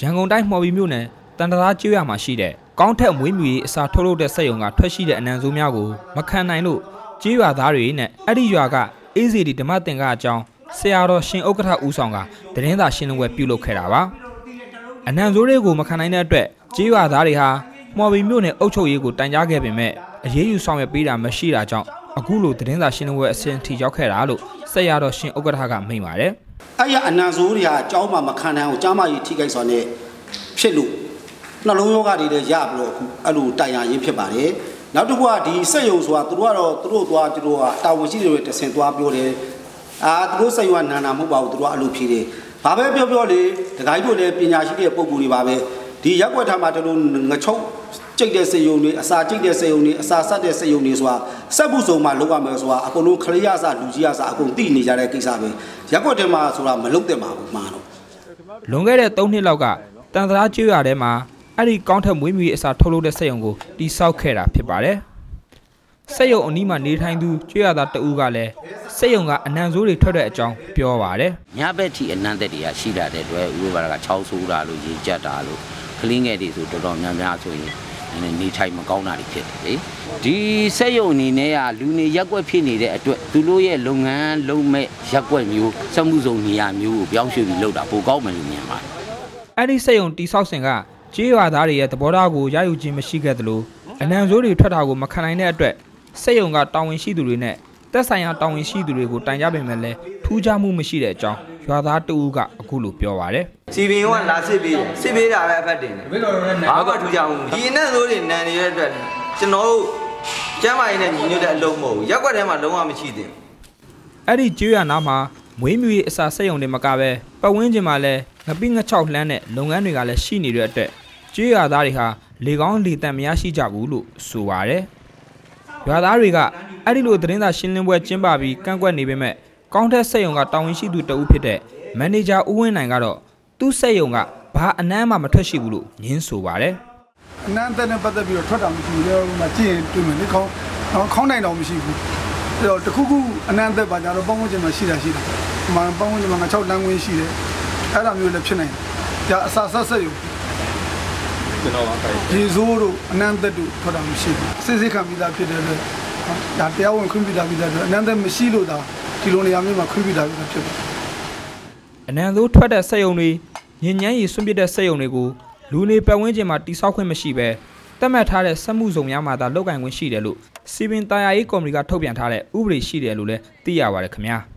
ရန်ကုန်တိုင်းမှော်ဘီမြို့နယ်တန်တရာကျွော်မှာရှိတဲ့ကောင်းထက်မွေးမြူရေးအစာထုတ်လုပ်တဲ့စက်ရုံကထွက်ရှိတဲ့အနံဆိုးများကိုမခံနိုင်လို့ကျွော်သားတွေနဲ့အဲ့ဒီရွာကအေးစီဒီဓမ္မသင်္ကအကြောင်းဆရာတော်ရှင်ဥက္ကဋ္ဌဦးဆောင်ကတရင်သာရှင်းလင်းပွဲပြုလုပ်ခဲ့တာပါအနံဆိုးတွေကိုမခံနိုင်တဲ့အတွက်ကျွော်သားတွေဟာမှော်ဘီမြို့နယ်အုပ်ချုပ်ရေးကိုတိုင်ကြားခဲ့ပေမဲ့အရေးယူဆောင်ရွက်ပေးတာမရှိတာကြောင့်အခုလိုတရင်သာရှင်းလင်းပွဲအဆင့်ထိရောက်ခဲ့တာလို့ ဆက်ရတော့ရှင်ဥက္ကဋ္ဌကမိန့်ပါတယ်။အဲ့ရအနာဆိုးတွေကအကြောင်းမှမခံနိုင်အောင်ကြားမကြီးထိခိုက်စွာနဲ့ဖြစ်လို့နှလုံးရောဂါတွေလည်းရပြီးတော့အခုအဲ့လိုတိုင်ရရင်ဖြစ်ပါတယ်။နောက်တစ်ခုကဒီစက်ယုံဆိုတာသူတို့ကတော့သူတို့သွားသူတို့ကတာဝန်ရှိတွေတဆင်သွားပြောတယ်။အာသူတို့စက်ယုံကနာနာမဟုတ်ပါဘူးသူတို့ကအဲ့လိုဖြေတယ်။ဘာပဲပြောပြောလေဒဂိုင်းတို့လည်းပညာရှိတဲ့ပုံကူတွေပါပဲ။ဒီရက်ွက်ထားမှာတို့ငချုံ ကြိတ်တဲ့စက်ယုံတွေအစာကြိတ်တဲ့စက်ယုံတွေအစာဆက်တဲ့စက်ယုံတွေဆိုတာစက်ဘူးစုံမှာလောက်ရမယ်ဆိုတာအကုန်လုံးခရိယစလူကြီးရစအကုန်သိနေကြတဲ့ကိစ္စပဲရက်ွက်ထဲမှာဆိုတာမလုတ်တဲ့မှာဘူးမှာတော့လွန်ခဲ့တဲ့3နှစ်လောက်ကတန်သလားကျွေးရထဲမှာအဲ့ဒီကောင်းထက်မွေးမြူရေးအစာထုတ်လုပ်တဲ့စက်ရုံကိုတိစောက်ခဲ့တာဖြစ်ပါတယ်။စက်ရုံအနီးမှာနေထိုင်သူကျွေးရသားတဦးကလည်းစက်ရုံကအနံဆိုးတွေထွက်တဲ့အကြောင်းပြောပါတယ်ညဘက်ထိအနန္တတွေကရှိလာတဲ့အတွက်ဥပမာက6ဆိုးတာလို့ရေကြက်တာလို့ကလင်းငယ်တွေဆိုတော်တော်များများဆိုရင် နည်းနည်းနေထိုင်မကောင်းတာတွေဖြစ်တယ်လေဒီစက်ရုံအနေနဲ့ကလူနေရက်ွက်ဖြစ်နေတဲ့အတွက်သူတို့ရဲ့လုပ်ငန်းလုပ်မဲ့ရက်ွက်မျိုးစက်မှုစုံနေရာမျိုးကိုပြောင်းရွှေ့ပြီးလုပ်တာပိုကောင်းမယ်လို့မြင်ပါတယ်။အဲ့ဒီစက်ရုံတိစောက်စဉ်ကကျွေးရသားတွေရဲ့သဘောထားကိုရယူခြင်းမရှိခဲ့သလိုအနံဆိုးတွေထွက်တာကိုမခံနိုင်တဲ့အတွက်စက်ရုံကတာဝန်ရှိသူတွေနဲ့ သက်ဆိုင်ရာတာဝန်ရှိသူတွေကိုတိုင်ကြပေမဲ့လည်းထူးခြားမှုမရှိတဲ့အကြောင်းရွာသားတဦးကအခုလိုပြောပါတယ်စီပင်ကလာစစ်ပေးတယ်စစ်ပေးတာပဲအဖက်တင်တယ်ဘာမှထူးခြားမှုဒီနဲ့ဆိုတွေနန်နေတဲ့အတွက်ကျွန်တော်တို့ကျမ်းမာရေးနဲ့ညီညွတ်တဲ့အလုံးမဟုတ်ဘူးရက်ွက်ထဲမှာလုံးဝမရှိသင့်ဘူးအဲ့ဒီကျွေးရနာမှာမွေးမြူရေးအစာစက်ရုံတွေမကပဲပတ်ဝန်းကျင်မှာလည်းငပိငချောက်လှမ်းတဲ့လုပ်ငန်းတွေကလည်းရှိနေတဲ့အတွက်ကျွေးရသားတွေဟာလေကောင်းလေတန့်မရရှိကြဘူးလို့ဆိုပါတယ်။ရွာသားတွေက အဲ့ဒီလိုသတင်းစာရှင်းလင်းပွဲကျင်းပပြီးကန့်ကွက်နေပေမဲ့ကောင်းတဲ့စက်ရုံကတာဝန်ရှိသူတဦးဖြစ်တဲ့မန်နေဂျာဦးဝင်းနိုင်ကတော့သူ့စက်ရုံကဘာအနမ်းမှမထွက်ရှိဘူးလို့ညင်းဆိုပါတယ်အနမ်းသက်နဲ့ပတ်သက်ပြီးတော့ထွက်တာမရှိဘူးလေဟိုမှာကြည့်ရင်တွေ့မယ်လေခေါင်းခေါင်းနိုင်တော့မရှိဘူးအဲ့တော့တခုခုအနမ်းသက်ပါကြတော့ပုံမှန်ချင်းမှာရှိတာရှိတယ်ဒီမှာပုံမှန်ချင်းမှာငါ6လမ်းခွင်းရှိတယ်အဲ့ဒါမျိုးလည်းဖြစ်နိုင်တယ်ဒါအစာဆက်ဆက်ယူကျွန်တော်ပါခိုင်းဒီဇိုးတို့အနမ်းသက်တို့ထွက်တာမရှိဘူးစစ်စစ်ခံပြီးသားဖြစ်တယ်လေ ဒါတရားဝင်ခွင့်ပြုတာပြီးသားဆိုအနမ်းသက်မရှိလို့ဒါဒီလိုနေရာမျိုးမှာခွင့်ပြုတာပြီးသားဖြစ်တယ်။အနံသိုးထွက်တဲ့စက်ရုံတွေညဉ့်ညမ်းရည်ဆွန့်ပစ်တဲ့စက်ရုံတွေကိုလူနေပတ်ဝန်းကျင်မှာတိစောက်ခွင့်မရှိဘဲတတ်မှတ်ထားတဲ့စက်မှုစုံများမှာသာလုပ်ကင်ခွင့်ရှိတယ်လို့စီပင်တာယာရေးကော်မတီကထုတ်ပြန်ထားတဲ့ဥပဒေရှိတယ်လို့လည်းသိရပါတယ်ခင်ဗျာ။